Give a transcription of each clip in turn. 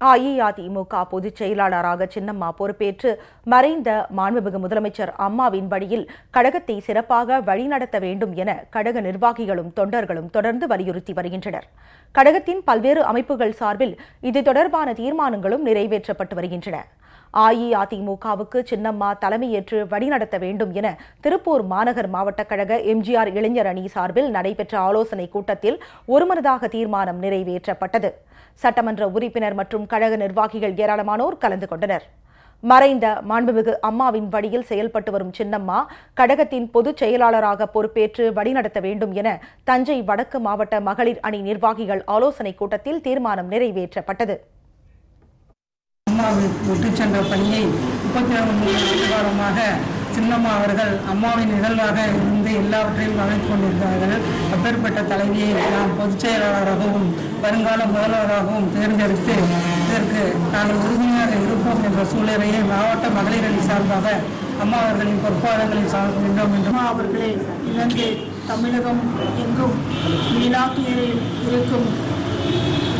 அஇஅதிமுக பொதுச் செயலாளராக சின்னம்மா பொறுப்பேற்று மறைந்த மாண்புமிகு முதலமைச்சர் அம்மாவின் வழியில் கழகத்தை சிறப்பாக வழிநடத்த வேண்டும் என கழக நிர்வாகிகளும் தொண்டர்களும் தொடர்ந்து வலியுறுத்தி வருகின்றனர். கழகத்தின் பல்வேறு அமைப்புகள் சார்பில் இது தொடர்பான தீர்மானங்களும் நிறைவேற்றப்பட்டு வருகின்றன. அஇஅதிமுகவுக்கு சின்னம்மா தலைமையேற்று வழிநடத்த வேண்டும் என திருப்பூர் மாநகர் மாவட்ட கழக எம்ஜிஆர் இளைஞர் அணி சார்பில் நடைபெற்ற ஆலோசனைக் கூட்டத்தில் ஒருமனதாக தீர்மானம் நிறைவேற்றப்பட்டது. சட்டமன்ற உறுப்பினர் மற்றும் கழக நிர்வாகிகள் ஏராளமானோர் கலந்து கொண்டனர். மறைந்த மாண்புமிகு அம்மாவின் வழியில் செயல்பட்டு வரும் சின்னம்மா கழகத்தின் பொதுச் செயலாளராக பொறுப்பேற்று வழிநடத்த வேண்டும் என தஞ்சை வடக்கு மாவட்ட மகளிர் அணி நிர்வாகிகள் ஆலோசனைக் கூட்டத்தில் தீர்மானம் நிறைவேற்றப்பட்டது. விட்டு சென்ற பணியை முப்பத்தி ஆண்டு காலமாக சின்னம்மா அவர்கள் அம்மாவின் நிகழ்வாக இருந்து எல்லாவற்றையும் கவனித்துக் கொண்டிருக்கிறார்கள். அப்பேற்பட்ட தலைவியை நாம் பொதுச் செயலாளராகவும் வருங்கால முதல்வராகவும் தேர்ந்தெடுத்து இதற்கு நாங்கள் உறுதுணையாக இருப்போம் என்ற சூழ்நிலையை மாவட்ட மகளிர் அணி சார்பாக அம்மா அவர்களின் பொறுப்பாளர்களை சார்பு வேண்டும் என்றும் அவர்களே இலங்கை தமிழகம் எங்கும் மீளாத்துயரில் இருக்கும்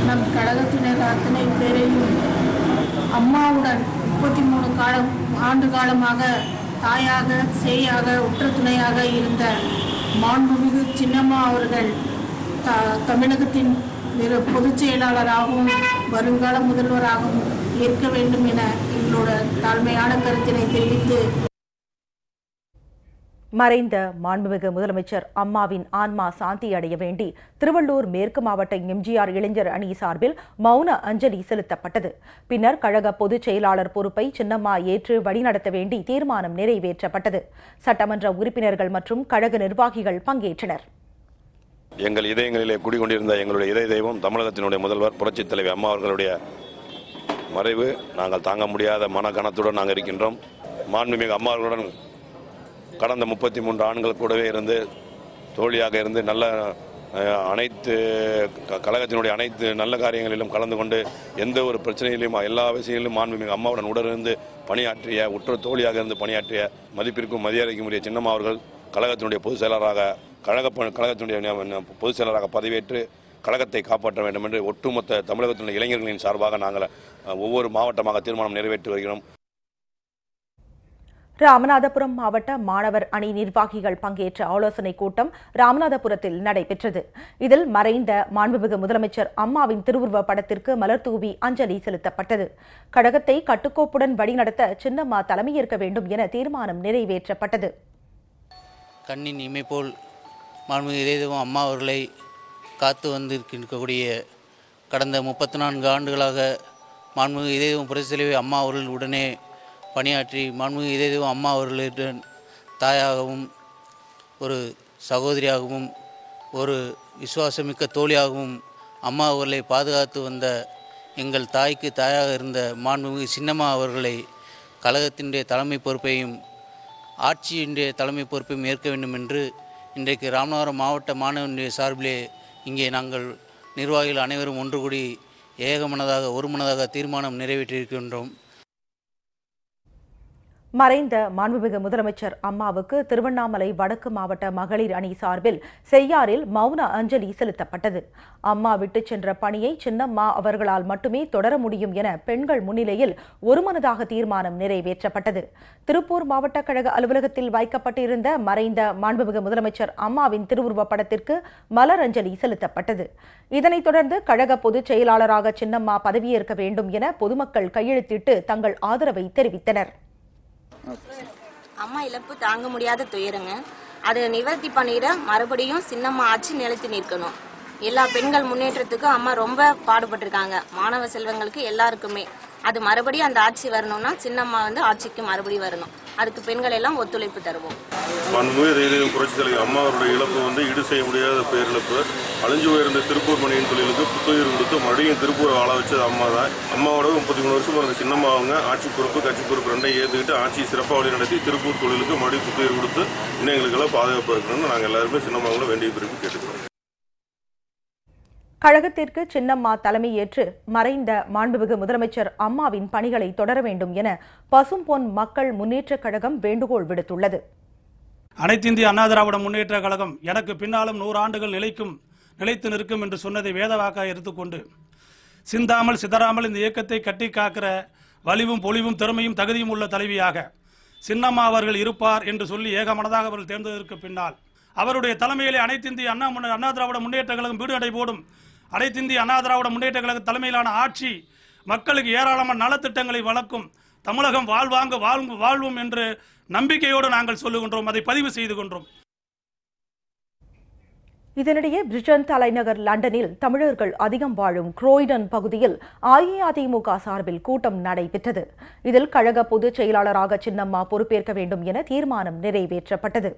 நம் கழகத்தினர் அத்தனை பேரையும் அம்மாவுடன் முப்பத்தி மூணு காலம் ஆண்டு காலமாக தாயாக சேயாக உற்ற துணையாக இருந்த மாண்புமிகு சின்னம்மா அவர்கள் த தமிழகத்தின் பொதுச் செயலாளராகவும் வருங்கால முதல்வராகவும் இருக்க வேண்டும் என எங்களோட தாழ்மையான கருத்தினை தெரிவித்து மறைந்த மாண்புமிகு முதலமைச்சர் அம்மாவின் ஆன்மா சாந்தி அடைய வேண்டி திருவள்ளூர் மேற்கு மாவட்ட எம்ஜிஆர் இளைஞர் அணி சார்பில் மௌன அஞ்சலி செலுத்தப்பட்டது. பின்னர் கழக பொதுச் செயலாளர் பொறுப்பை சின்னம்மா ஏற்று வழிநடத்த வேண்டி தீர்மானம் நிறைவேற்றப்பட்டது. சட்டமன்ற உறுப்பினர்கள் மற்றும் கழக நிர்வாகிகள் பங்கேற்றனர். எங்கள் இதயங்களிலே குடிகொண்டிருந்த எங்களுடைய இதய தெய்வம் தமிழகத்தினுடைய முதல்வர் புரட்சித் தலைவி அம்மா அவர்களுடைய மறைவு. நாங்கள் தாங்க முடியாத மனக்கணத்துடன் நாங்கள் இருக்கின்றோம். மாண்புமிகு அம்மா அவர்களுடன் கடந்த முப்பத்தி மூன்று ஆண்கள் கூடவே இருந்து தோழியாக இருந்து நல்ல அனைத்து கழகத்தினுடைய அனைத்து நல்ல காரியங்களிலும் கலந்து கொண்டு எந்த ஒரு பிரச்சனையிலும் எல்லா விஷயங்களிலும் மாண்புமிகு அம்மாவுடன் உடனிருந்து பணியாற்றிய உற்ற தோழியாக இருந்து பணியாற்றிய மதிப்பிற்கும் மரியாதைக்கும் உரிய சின்னம்மா அவர்கள் கழகத்தினுடைய பொதுச் செயலராக கழக கழகத்தினுடைய பொதுச் செயலராக பதவியேற்று கழகத்தை காப்பாற்ற வேண்டும் என்று ஒட்டுமொத்த தமிழகத்தினுடைய இளைஞர்களின் சார்பாக நாங்கள் ஒவ்வொரு மாவட்டமாக தீர்மானம் நிறைவேற்றி வருகிறோம். ராமநாதபுரம் மாவட்ட மாணவர் அணி நிர்வாகிகள் பங்கேற்ற ஆலோசனைக் கூட்டம் ராமநாதபுரத்தில் நடைபெற்றது. இதில் மறைந்த மாண்புமிகு முதலமைச்சர் அம்மாவின் திருவுருவப் படத்திற்கு மலர் தூவி அஞ்சலி செலுத்தப்பட்டது. கழகத்தை கட்டுக்கோப்புடன் வழிநடத்த சின்னம்மா தலைமையேற்க வேண்டும் என தீர்மானம் நிறைவேற்றப்பட்டது. கண்ணின் இமை போல் மாண்புமிகு இதயதெய்வம் அம்மா அவர்களை காத்து வந்திருக்கக்கூடிய கடந்த முப்பத்தி நான்கு ஆண்டுகளாக மாண்புமிகு இதயதெய்வம் புரட்சி அம்மா அவர்கள் உடனே பணியாற்றி மாண்புமிகு இதயதெய்வம் அம்மா அவர்களிடம் தாயாகவும் ஒரு சகோதரியாகவும் ஒரு விசுவாசமிக்க தோழியாகவும் அம்மா அவர்களை பாதுகாத்து வந்த எங்கள் தாய்க்கு தாயாக இருந்த மாண்புமிகு சின்னம்மா அவர்களை கழகத்தினுடைய தலைமை பொறுப்பையும் ஆட்சியினுடைய தலைமை பொறுப்பையும் ஏற்க வேண்டும் என்று இன்றைக்கு ராமநாதபுரம் மாவட்ட மாணவனுடைய சார்பிலே இங்கே நாங்கள் நிர்வாகிகள் அனைவரும் ஒன்று கூடி ஏகமனதாக ஒருமனதாக தீர்மானம் நிறைவேற்றியிருக்கின்றோம். மறைந்த மாண்புமிகு முதலமைச்சர் அம்மாவுக்கு திருவண்ணாமலை வடக்கு மாவட்ட மகளிர் அணி சார்பில் செய்யாறில் மௌன அஞ்சலி செலுத்தப்பட்டது. அம்மா விட்டுச் சென்ற பணியை சின்னம்மா அவர்களால் மட்டுமே தொடர முடியும் என பெண்கள் முன்னிலையில் ஒருமனதாக தீர்மானம் நிறைவேற்றப்பட்டது. திருப்பூர் மாவட்ட கழக அலுவலகத்தில் வைக்கப்பட்டிருந்த மறைந்த மாண்புமிகு முதலமைச்சர் அம்மாவின் திருவுருவப்படத்திற்கு மலர் அஞ்சலி செலுத்தப்பட்டது. இதனைத் தொடர்ந்து கழக பொதுச் செயலாளராக சின்னம்மா பதவியேற்க வேண்டும் என பொதுமக்கள் கையெழுத்திட்டு தங்கள் ஆதரவை தெரிவித்தனர். அம்மா இழப்பு தாங்க முடியாத துயருங்க. அதை நிவர்த்தி பண்ணிட மறுபடியும் சின்னம்மா ஆட்சி நிலைத்து நிற்கணும். எல்லா பெண்கள் முன்னேற்றத்துக்கும் அம்மா ரொம்ப பாடுபட்டிருக்காங்க. மாணவ செல்வங்களுக்கு எல்லாருக்குமே. அது மறுபடியும் அந்த ஆட்சி வரணும்னா சின்னம்மா வந்து ஆட்சிக்கு மறுபடியும் வரணும். அதுக்கு பெண்கள் எல்லாம் ஒத்துழைப்பு தருவோம். பன்முக புரட்சி அம்மா அவருடைய இழப்பு வந்து ஈடு செய்ய முடியாத பேரிழப்பு. அழிஞ்சு போயிருந்த திருப்பூர் மணியின் தொழிலுக்கு புத்துயிர் கொடுத்து மறுபடியும் திருப்பூர் ஆள வச்சது அம்மா தான். அம்மாவோட முப்பத்தி மூணு வருஷம் இருந்த சின்னம்மா அவங்க ஆட்சி பொறுப்பு கட்சி பொறுப்பு ரெண்டையும் ஏற்றுக்கிட்டு ஆட்சி சிறப்பாக வழி நடத்தி திருப்பூர் தொழிலுக்கு மறுபடியும் புத்துயிர் கொடுத்து இன்னும் எங்களுக்கெல்லாம் பாதுகாப்பு இருக்கணும்னு நாங்கள் எல்லாருமே சின்னம்மாவங்களை வேண்டிய பிரிவு கேட்டுக்கிறோம். கழகத்திற்கு சின்னம்மா தலைமையேற்று மறைந்த மாண்புமிகு முதலமைச்சர் அம்மாவின் பணிகளை தொடர வேண்டும் என பசும்பொன் மக்கள் முன்னேற்றக் கழகம் வேண்டுகோள் விடுத்துள்ளது. அனைத்து இந்திய அண்ணா திராவிட முன்னேற்ற கழகம் எனக்கு பின்னாலும் நூறு ஆண்டுகள் நிலைக்கும் நிலைத்து நிற்கும் என்று சொன்னதை வேதவாக்காக எடுத்துக்கொண்டு சிந்தாமல் சிதறாமல் இந்த இயக்கத்தை கட்டி காக்கிற வலிவும் பொலிவும் திறமையும் தகுதியும் உள்ள தலைவியாக சின்னம்மா அவர்கள் இருப்பார் என்று சொல்லி ஏகமனதாக அவர்கள் தேர்ந்ததற்கு பின்னால் அவருடைய தலைமையிலே அனைத்திந்திய அண்ணா முன்ன- அண்ணா திராவிட முன்னேற்ற கழகம் வீடு நடை போடும் அனைத்திந்திய அண்ணா திராவிட முன்னேற்ற கழக தலைமையிலான ஆட்சி மக்களுக்கு ஏராளமான நலத்திட்டங்களை வழங்கும் தமிழகம் வாழ்வாங்க வாழ்வு வாழ்வும் என்று நம்பிக்கையோடு நாங்கள் சொல்லுகின்றோம் அதை பதிவு செய்து கொண்டோம். இதனிடையே பிரிட்டன் தலைநகர் லண்டனில் தமிழர்கள் அதிகம் வாழும் குரோய்டன் பகுதியில் அஇஅதிமுக சார்பில் கூட்டம் நடைபெற்றது. இதில் கழக பொதுச் செயலாளராக சின்னம்மா பொறுப்பேற்க வேண்டும் என தீர்மானம் நிறைவேற்றப்பட்டது.